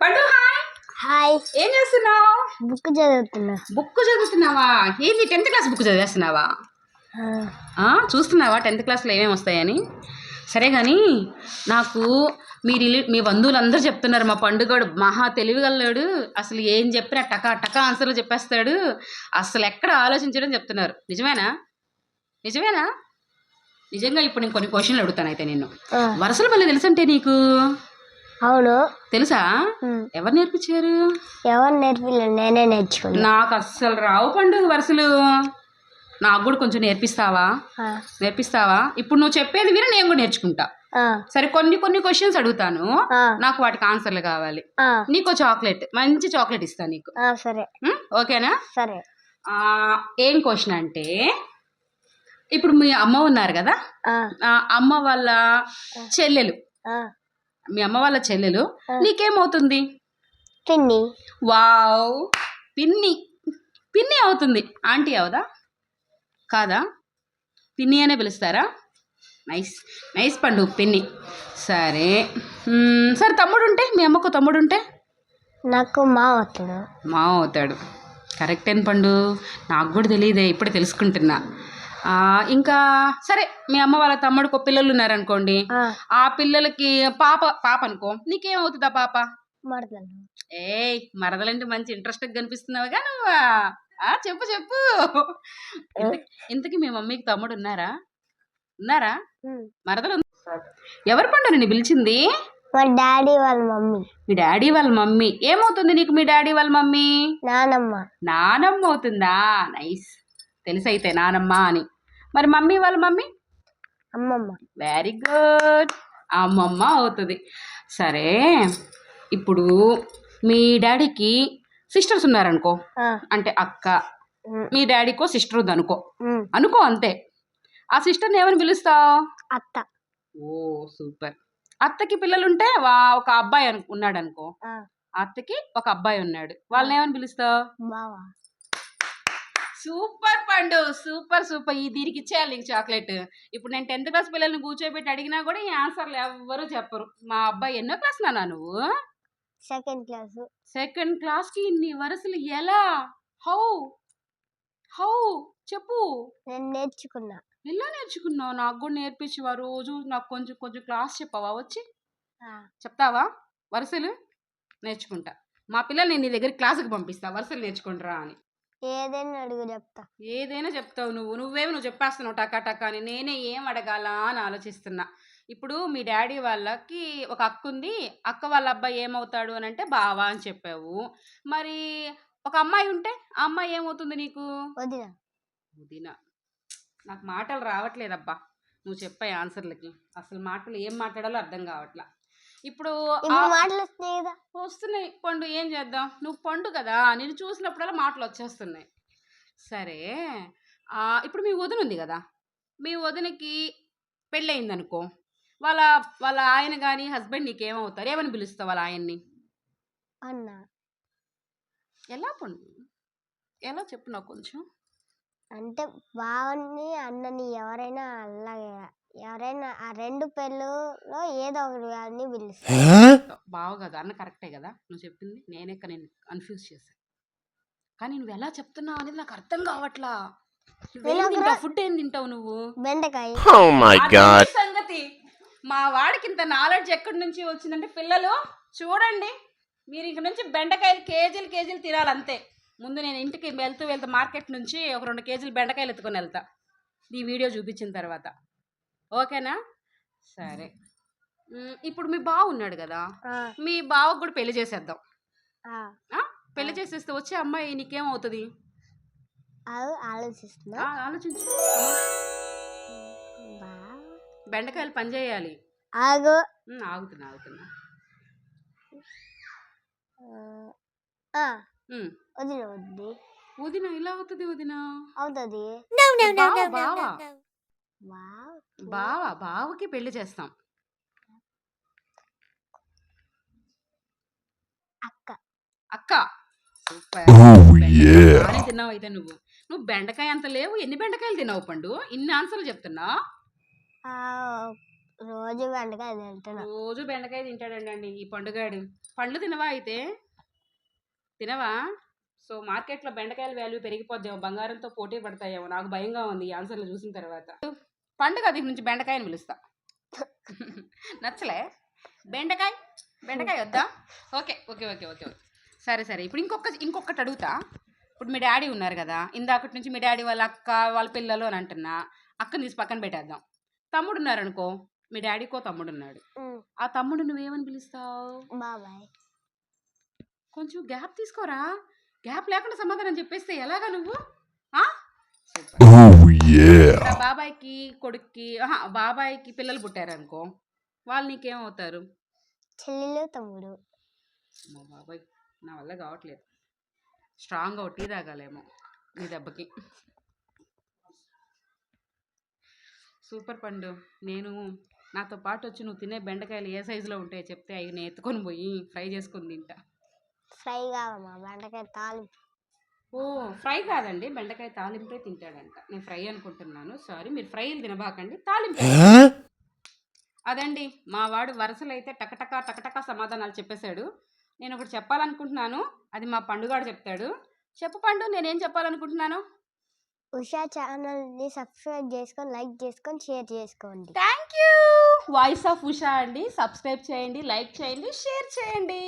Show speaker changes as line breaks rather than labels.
పండు hi.
Hi.
ఏం చేస్తున్నావు?
బుక్ చదువుతున్నా.
బుక్ చదువుతున్నావా? ఏంటి టెన్త్ క్లాస్ బుక్ చదివేస్తున్నావా? చూస్తున్నావా టెన్త్ క్లాస్లో ఏమేమి వస్తాయని? సరే కానీ నాకు మీ రిలే మీ బంధువులందరూ చెప్తున్నారు మా పండుగడు మహా తెలివిగలడు అసలు ఏం చెప్పినా టకా టకా ఆన్సర్లు చెప్పేస్తాడు అసలు ఎక్కడ ఆలోచించడం చెప్తున్నారు. నిజమేనా? నిజమేనా? నిజంగా ఇప్పుడు నేను కొన్ని క్వశ్చన్లు అడుగుతాను అయితే నేను వరసల పల్లె తెలుసంటే నీకు?
అవును.
తెలుసా. ఎవరు నేర్పించారు?
ఎవరు నేర్పిలే నేనే నేర్చుకున్నా.
నాకు అస్సలు రావు పండుగ వరుసలు. నాకు కూడా కొంచెం నేర్పిస్తావా? నేర్పిస్తావా? ఇప్పుడు నువ్వు చెప్పేది విని నేను కూడా నేర్చుకుంటా. సరే కొన్ని కొన్ని క్వశ్చన్స్ అడుగుతాను. నాకు వాటికి ఆన్సర్లు కావాలి. నీకు చాక్లెట్ మంచి చాక్లెట్ ఇస్తాను నీకు.
సరే?
ఓకేనా?
సరే.
ఏం క్వశ్చన్ అంటే ఇప్పుడు మీ అమ్మ ఉన్నారు కదా? అమ్మ వాళ్ళ చెల్లెలు. మీ అమ్మ వాళ్ళ చెల్లెలు నీకేమవుతుంది?
పిన్ని.
వావ్! పిన్ని. పిన్ని అవుతుంది. ఆంటీ అవుదా? కాదా? పిన్ని అనే పిలుస్తారా? నైస్. నైస్ పండు పిన్ని. సరే. సరే తమ్ముడు ఉంటే మీ అమ్మకు తమ్ముడు ఉంటే
నాకు మా వస్తాడు
మా అవుతాడు. కరెక్ట్ అని పండు? నాకు కూడా తెలియదే ఇప్పుడే తెలుసుకుంటున్నా. ఇంకా సరే మీ అమ్మ వాళ్ళ తమ్ముడికి ఒక పిల్లలు ఉన్నారనుకోండి
ఆ,
ఆ పిల్లలకి పాప పాప అనుకో నీకేమవుతుందా పాప? ఏయ్ మరదలంటే మంచి ఇంట్రెస్ట్గా కనిపిస్తున్నావుగా నువ్వు. ఆ, చెప్పు చెప్పు. ఇంతకి- మీ మమ్మీకి తమ్ముడు ఉన్నారా? ఉన్నారా. మరదలు. ఎవరు పండు నిన్ను పిలిచింది?
మా డాడీ వాళ్ళ మమ్మీ.
మీ డాడీ వాళ్ళ మమ్మీ. ఏమవుతుంది నీకు మీ డాడీ వాళ్ళ మమ్మీ?
నానమ్మ.
నానమ్మ అవుతుందా? నైస్. తెలుసు అయితే నానమ్మ అని. మరి మమ్మీ వాళ్ళ మమ్మీ?
అమ్మమ్మ.
వెరీ గుడ్ అమ్మమ్మ అవుతుంది. సరే ఇప్పుడు మీ డాడీకి సిస్టర్స్ ఉన్నారనుకో అంటే అక్క మీ డాడీకో సిస్టర్ ఉంది అనుకో అనుకో అంతే. ఆ సిస్టర్ని ఏమని పిలుస్తావు?
అత్త.
Oh super. అత్తకి పిల్లలు ఉంటే వా ఒక అబ్బాయి అను ఉన్నాడు అనుకో అత్తకి ఒక అబ్బాయి ఉన్నాడు. వాళ్ళని ఏమని పిలుస్తావు? సూపర్ పండు సూపర్ సూపర్. ఈ దీనికి ఇచ్చేయాలి నీకు చాక్లెట్. ఇప్పుడు నేను టెన్త్ క్లాస్ పిల్లల్ని కూర్చోబెట్టి అడిగినా కూడా ఈ ఆన్సర్లు ఎవ్వరూ చెప్పరు. మా అబ్బాయి ఎన్నో క్లాస్ నానా నువ్వు?
Second class.
సెకండ్ క్లాస్కి ఇన్ని వరుసలు ఎలా? హౌ? హౌ? చెప్పు.
నేను నేర్చుకున్నా.
ఎలా నేర్చుకున్నావు? నాకు కూడా నేర్పించేవా రోజు? నాకు కొంచెం కొంచెం క్లాస్ చెప్పవా? వచ్చి. చెప్తావా? వరుసలు? నేర్చుకుంటా. మా పిల్లల్ని నీ దగ్గర క్లాసుకి పంపిస్తా. వరుసలు నేర్చుకుంటారా అని.
ఏదైనా అడుగు చెప్తా.
ఏదైనా చెప్తావు నువ్వు. నువ్వేమి నువ్వు చెప్పేస్తున్నావు టకా టకా అని. నేనే ఏం అడగాల అని ఆలోచిస్తున్నా. ఇప్పుడు మీ డాడీ వాళ్ళకి ఒక అక్క ఉంది. అక్క వాళ్ళ అబ్బాయి ఏమవుతాడు అని అంటే బావా అని చెప్పావు. మరి ఒక అమ్మాయి ఉంటే ఆ అమ్మాయి ఏమవుతుంది నీకు?
వదిన.
వదిన. నాకు మాటలు రావట్లేదబ్బా. నువ్వు చెప్పే ఆన్సర్లకి. అసలు మాటలు ఏం మాట్లాడాలో అర్థం కావట్లా. ఇప్పుడు
కదా.
వస్తున్నాయి. పండు ఏం చేద్దాం? నువ్వు పండు కదా నేను చూసినప్పుడల్లా మాటలు వచ్చేస్తున్నాయి. సరే ఇప్పుడు మీ వదిన ఉంది కదా. మీ వదినకి పెళ్ళయింది అనుకో వాళ్ళ వాళ్ళ ఆయన కానీ హస్బెండ్ నీకేమవుతారు? ఏమని పిలుస్తావు వాళ్ళ ఆయన్ని?
అన్న.
ఎలా పండు? ఎలా చెప్పు నాకు కొంచెం.
అంటే బావని అన్నని ఎవరైనా అలాగే ఎవరైనా ఆ రెండు పెళ్ళులో ఏదో ఒకటి అని పిలుస్తారు.
బావు కదా అన్న కరెక్టే కదా? నువ్వు చెప్పింది నేనే నేను కన్ఫ్యూజ్ చేశాను కానీ నువ్వు ఎలా చెప్తున్నావు అనేది నాకు అర్థం కావట్లా. ఫుడ్ ఏం తింటావు నువ్వు?
బెండకాయ.
Oh.
సంగతి. మా వాడికి ఇంత నాలెడ్జ్ ఎక్కడి నుంచి వచ్చిందంటే పిల్లలు చూడండి. మీరు ఇంక నుంచి బెండకాయలు కేజీలు కేజీలు తినాలి అంతే. ముందు నేను ఇంటికి వెళ్తూ వెళ్తూ మార్కెట్ నుంచి ఒక రెండు కేజీలు బెండకాయలు ఎత్తుకొని వెళ్తా. ఈ వీడియో చూపించిన తర్వాత. ఓకేనా? సరే. ఇప్పుడు మీ బావ ఉన్నాడు కదా? మీ బావకు కూడా పెళ్ళి చేసేద్దాం? పెళ్ళి చేసేస్తే వచ్చే అమ్మాయి
ఆలోచిస్తున్నా.
ఆలోచించు.
బావ
బెండకాయలు పని చేయాలి.
ఆగు.
ఆగుతున్నా ఆగుతున్నా.
వదిన వద్ది.
వదిన ఇలా అవుతుంది వదిన?
అవుతుంది.
బావ బావ బావకి పెళ్ళి చేస్తాం.
అక్క.
అక్క. సూపర్. బాగానే తిన్నావు అయితే నువ్వు. నువ్వు బెండకాయ అంత లేవు. ఎన్ని బెండకాయలు తిన్నావు పండు? ఇన్ని ఆన్సర్లు చెప్తున్నా.
ఆ, రోజు బెండకాయ తింటున్నా.
రోజు బెండకాయ తింటాడండి అండి ఈ పండుగాడు. పండ్లు తినవా అయితే? తినవా? సో మార్కెట్లో బెండకాయల వాల్యూ పెరిగిపోద్దేమో. బంగారంతో పోటీ పడతాయేమో. నాకు భయంగా ఉంది ఈ ఆన్సర్లు చూసిన తర్వాత. పండుగ అది నుంచి బెండకాయని పిలుస్తా. నచ్చలే? బెండకాయ? బెండకాయ వద్దా? Okay okay okay okay okay. సరే సరే. ఇప్పుడు ఇంకొక ఇంకొకటి అడుగుతా. ఇప్పుడు మీ డాడీ ఉన్నారు కదా ఇందాకటి నుంచి మీ డాడీ వాళ్ళ అక్క వాళ్ళ పిల్లలు అని అంటున్నా. అక్కని తీసి పక్కన పెట్టేద్దాం. తమ్ముడు ఉన్నారు అనుకో మీ డాడీకో తమ్ముడు ఉన్నాడు. ఆ తమ్ముడు నువ్వేమని పిలుస్తావు?
బాబాయ్.
కొంచెం గ్యాప్ తీసుకోరా? గ్యాప్ లేకుండా సమాధానం చెప్పేస్తే ఎలాగా నువ్వు? బాబాయ్కి కొడుక్కి ఆహా, బాబాయ్కి పిల్లలు పుట్టారనుకో వాళ్ళు నీకేమవుతారు?
చెల్లెలు తమ్ముడు.
మా బాబాయ్ నా వల్ల కావట్లేదు. స్ట్రాంగ్గా టీ తాగాలేమో నీ దెబ్బకి. సూపర్ పండు. నేను నాతో పాటు వచ్చి నువ్వు తినే బెండకాయలు ఏ సైజులో ఉంటాయో చెప్తే అవి నేను ఎత్తుకొని పోయి ఫ్రై చేసుకొని తింటా.
ఫ్రై కావమ్మా బెండకాయ తాలింపు.
ఓ ఫ్రై కాదండి. బెండకాయ తాలింపే తింటాడంట. నేను ఫ్రై అనుకుంటున్నాను. సారీ మీరు ఫ్రైలు తినబాకండి. తాలింపు? అదండి. మా వాడు వరుసలు అయితే టకటక టకటక సమాధానాలు చెప్పేశాడు. నేను ఒకటి చెప్పాలనుకుంటున్నాను. అది మా పండుగాడు చెప్తాడు. చెప్పు పండు నేనేం చెప్పాలనుకుంటున్నాను?
ఉషా ఛానల్ని సబ్స్క్రైబ్ చేసుకొని లైక్ చేసుకొని షేర్ చేసుకోండి.
Thank you. Voice of Usha అండి. సబ్స్క్రైబ్ చేయండి లైక్ చేయండి షేర్ చేయండి.